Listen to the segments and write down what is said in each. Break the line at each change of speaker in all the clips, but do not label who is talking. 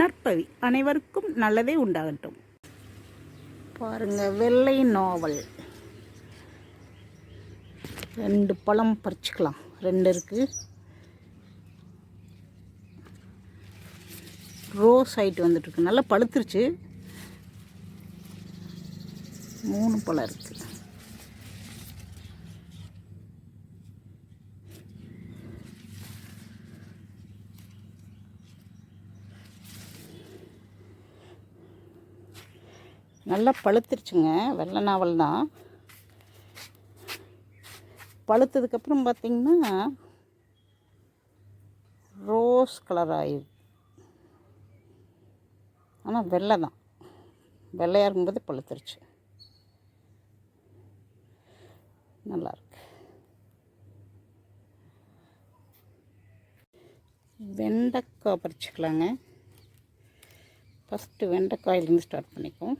நற்பவி. அனைவருக்கும் நல்லதே உண்டாகட்டும். பாருங்க வெள்ளை நாவல். ரெண்டு பழம் பறிச்சுக்கலாம். ரெண்டு இருக்கு. ரோஸ் ஆயிட்டு வந்துட்டுருக்கு நல்லா பழுத்துருச்சு. மூணு பழம் இருக்குது நல்லா பழுத்துருச்சுங்க. வெள்ளை நாவல் தான். பழுத்ததுக்கப்புறம் பார்த்திங்கன்னா ரோஸ் கலர் ஆயிடுது ஆனால் வெள்ளை தான். வெள்ளையாக இருக்கும்போது பழுத்துருச்சு. நல்லாயிருக்கு வெண்டைக்காய் பறிச்சுக்கலாங்க. ஃபஸ்ட்டு வெண்டைக்காயிலேருந்து ஸ்டார்ட் பண்ணிக்குவோம்.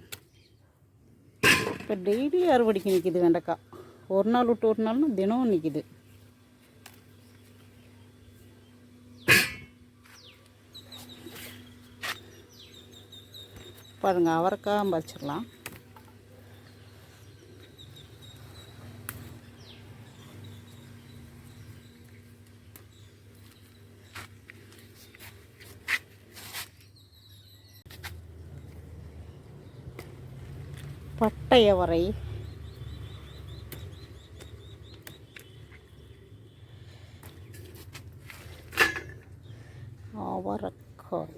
இப்போ டெய்லி அறுவடைக்கு நிற்கிது வெண்டைக்காய். ஒரு நாள் விட்டு ஒரு நாள்னா தினமும் நிற்கிது. பாருங்க அவரைக்காய் பறிச்சிடலாம். பட்டை அவரை அவரைக்காய்.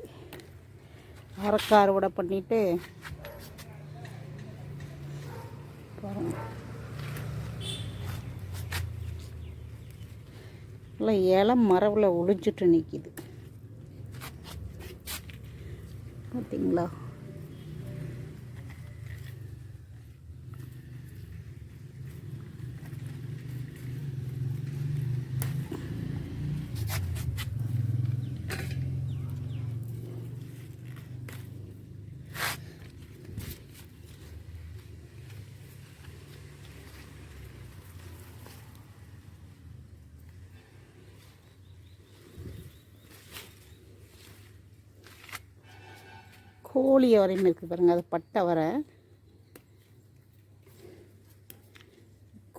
அவரைக்காய் அறுவடை பண்ணிட்டு இல்லை இலை மரவில் ஒளிஞ்சிட்டு நிற்கிது பார்த்தீங்களா கோழி வரையும் இருக்குது பாருங்க அது பட்டை வரை.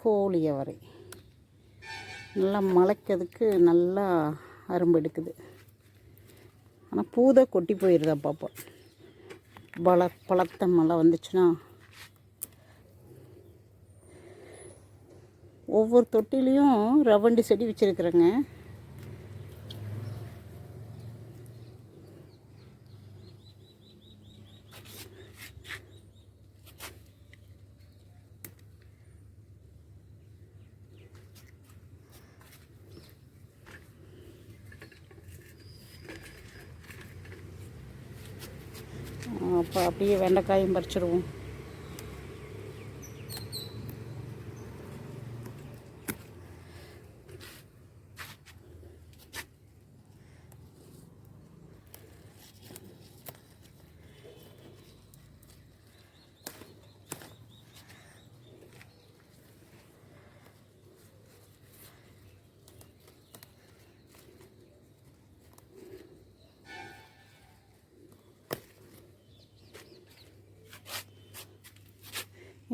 கோழி வரை நல்லா முளைக்கிறதுக்கு நல்லா அரும்பு எடுக்குது. ஆனால் பூதை கொட்டி போயிடுது அப்பப்போ பல பழத்த மழை வந்துச்சுன்னா. ஒவ்வொரு தொட்டிலையும் ரவண்டி செடி வச்சுருக்குறேங்க. இப்போ அப்படியே வெண்டைக்காயும் பறிச்சிடுவோம்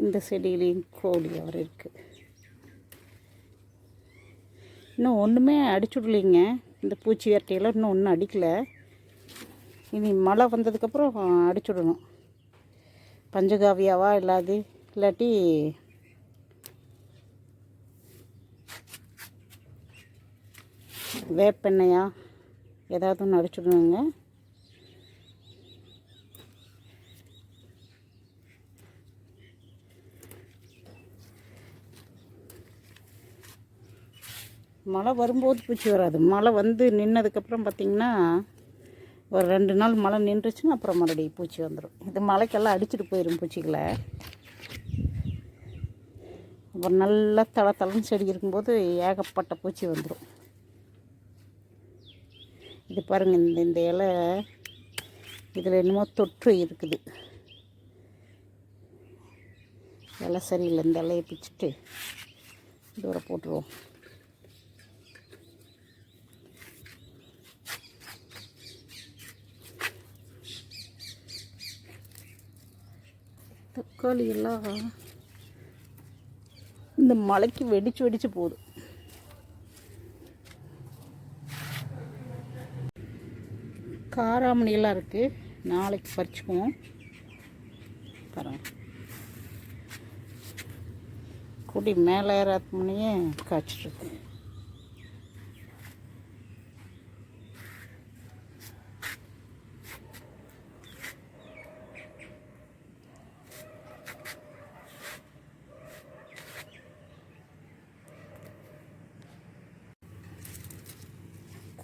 இந்த செடியிலையும் கோழி அவர் இருக்குது இன்னும் ஒன்றுமே அடிச்சுடலிங்க. இந்த பூச்சி வேட்டையெல்லாம் இன்னும் ஒன்றும் அடிக்கலை. இனி மழை வந்ததுக்கப்புறம் அடிச்சுடணும். பஞ்சகாவியாவா இல்லாது இல்லாட்டி வேப்பெண்ணையா? ஏதாவது ஒன்று அடிச்சுடணுங்க. மழை வரும்போது பூச்சி வராது. மழை வந்து நின்னதுக்கப்புறம் பார்த்திங்கன்னா ஒரு ரெண்டு நாள் மழை நின்றுச்சுன்னா அப்புறம் மறுபடியும் பூச்சி வந்துடும் இது மழைக்கெல்லாம் அடிச்சுட்டு போயிடும் பூச்சிகளை. அப்புறம் நல்லா தள தளன்னு செடி இருக்கும்போது ஏகப்பட்ட பூச்சி வந்துடும் இது பாருங்கள் இந்த இந்த இலை இதில் என்னமோ தொற்று இருக்குது. இலை சரியில்லை இந்த இலையை பிச்சுட்டு தூரம் போட்டுருவோம். தக்காளி எல்லாம் இந்த மலைக்கு வெடிச்சு வெடிச்சு போகுது. காராமணியெல்லாம் இருக்குது நாளைக்கு பறிச்சுக்குவோம். பாருங்க கொடி மேலே ஏறாத மணியே காய்ச்சிட்ருக்கு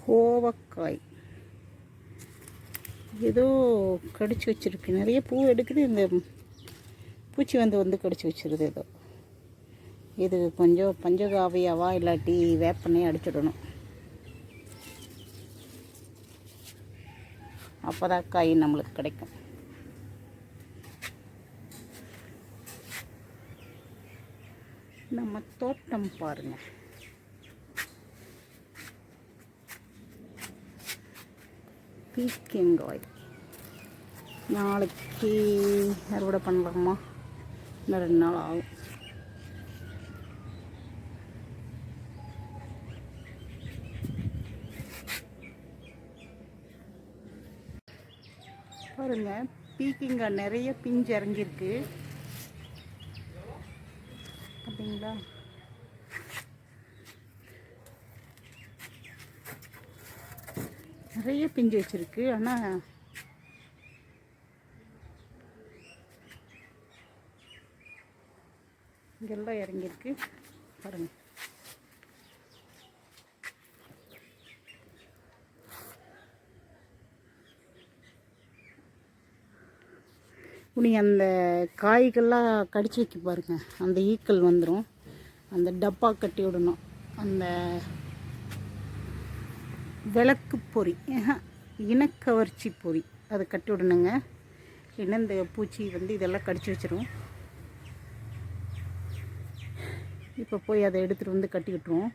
கோவக்காய். ஏதோ கடிச்சு வச்சிருக்கு. நிறைய பூ எடுக்குது. இந்த பூச்சி வந்து வந்து கடிச்சு வச்சிருது ஏதோ. இது கொஞ்சம் பஞ்சகாவியாவா இல்லாட்டி வேப்பனையே அடிச்சிடணும். அப்போதான் காய் நம்மளுக்கு கிடைக்கும். நம்ம தோட்டம் பாருங்கள் பீக்கங்காய் நாளைக்கு அறுவடை பண்ணலாமா? இன்னும் ரெண்டு நாள் ஆகும். பாருங்க பீக்கிங்காய் நிறைய பிஞ்சு இறங்கியிருக்கு. அப்படிங்களா? நிறைய பிஞ்சு வச்சிருக்கு. ஆனால் இங்கெல்லாம் இறங்கியிருக்கு. பாருங்கள் இனி அந்த காய்கள்லாம் கடிச்சு வைக்க பாருங்க. அந்த ஈக்கள் வந்துடும் அந்த டப்பா கட்டி விடணும். அந்த விளக்கு பொறி இனக்கவர்ச்சி பொறி. அதை கட்டி விடணுங்க. இல்லைன்னா இந்த பூச்சி வந்து இதெல்லாம் கடிச்சு வச்சிரும். இப்போ போய் அதை எடுத்துகிட்டு வந்து கட்டி விட்டுருவோம்.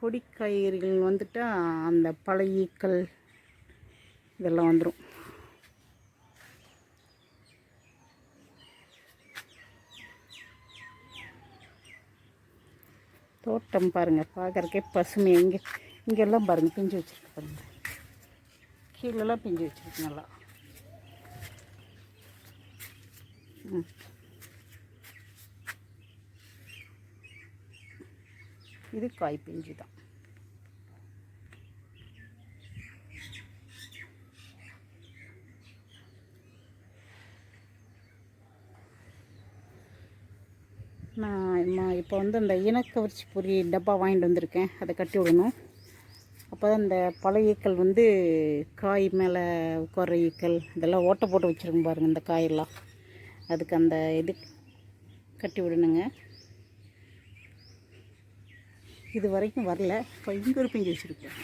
கொடிக்காய்கறிகள் வந்துட்டால் அந்த பழையீக்கள் இதெல்லாம் வந்துடும் தோட்டம் பாருங்கள் பார்க்குறக்கே பசுமை. இங்கே இங்கெல்லாம் பாருங்கள் பிஞ்சு வச்சுருக்கு பாருங்கள் கீழெல்லாம் பிஞ்சு வச்சுருக்கு நல்லா. ம். இது காய் பிஞ்சு தான் நான் இப்போ வந்து அந்த இனக்கவர்ச்சி பொரி டப்பா வாங்கிட்டு வந்திருக்கேன். அதை கட்டி விடணும். அப்போ தான் இந்த பழைய ஈக்கள் வந்து காய் மேலே உட்கார ஈக்கள் இதெல்லாம் ஓட்டை போட்டு வச்சுருக்கும் பாருங்கள் இந்த காயெல்லாம். அதுக்கு அந்த இது கட்டி விடணுங்க. இது வரைக்கும் வரல. இப்போ இங்கே ஒரு பிஞ்சு வச்சுருக்கேன்.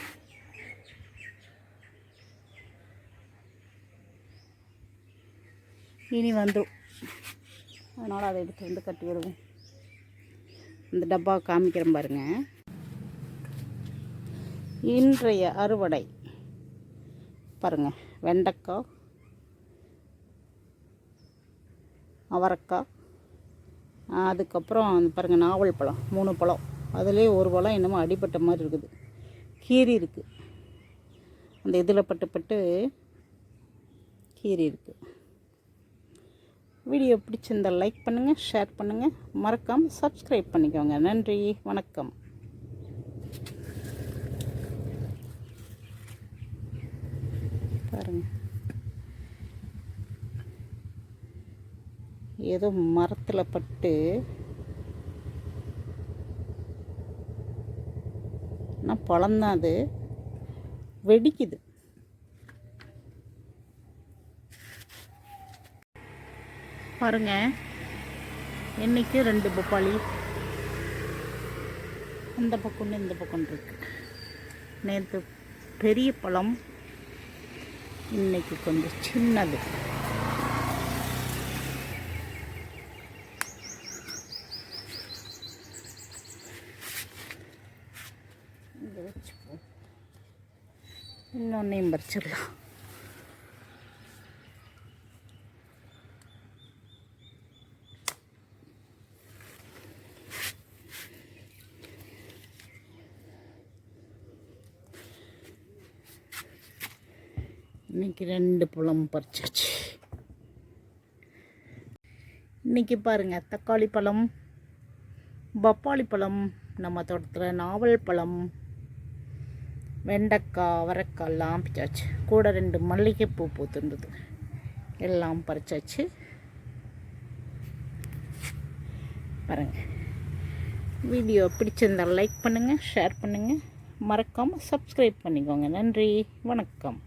இனி வந்துடும் அதனால் அதை எடுத்து வந்து கட்டி விடுவோம். இந்த டப்பா காமிக்கிறேன் பாருங்க. இன்றைய அறுவடை. பாருங்க வெண்டைக்காய் அவரைக்காய் அதுக்கப்புறம் பாருங்கள் நாவல் பழம் மூணு பழம். அதுலேயே ஒரு பழம் என்னமோ அடிபட்ட மாதிரி இருக்குது. கீரி இருக்குது அந்த இதில் பட்டு பட்டு கீரி இருக்குது வீடியோ பிடிச்சிருந்தா லைக் பண்ணுங்கள் ஷேர் பண்ணுங்கள் மறக்காமல் சப்ஸ்கிரைப் பண்ணிக்கோங்க. நன்றி வணக்கம். பாருங்கள் ஏதோ மரத்தில் பட்டு ஆனால் பழம்தான் அது? வெடிக்குது. பாருங்க. இன்னைக்கு ரெண்டு பப்பாளி? அந்த பக்கம்னு இந்த பக்கம் இருக்கு. நேற்று பெரிய பழம் இன்னைக்கு கொஞ்சம் சின்னது. இன்னொன்னையும் பறிச்சிடலாம். இன்னைக்கு ரெண்டு பழம் பறிச்சாச்சு. இன்றைக்கி பாருங்கள் தக்காளி பழம் பப்பாளி பழம் நம்ம தோட்டத்தில் நாவல் பழம் வெண்டைக்காய் அவரைக்காய் எல்லாம் பிச்சாச்சு கூட ரெண்டு மல்லிகைப்பூ பூத்துருந்தது. எல்லாம் பறிச்சாச்சு. பாருங்கள் வீடியோ பிடிச்சிருந்தால் லைக் பண்ணுங்கள் ஷேர் பண்ணுங்கள் மறக்காமல் சப்ஸ்கிரைப் பண்ணிக்கோங்க. நன்றி வணக்கம்.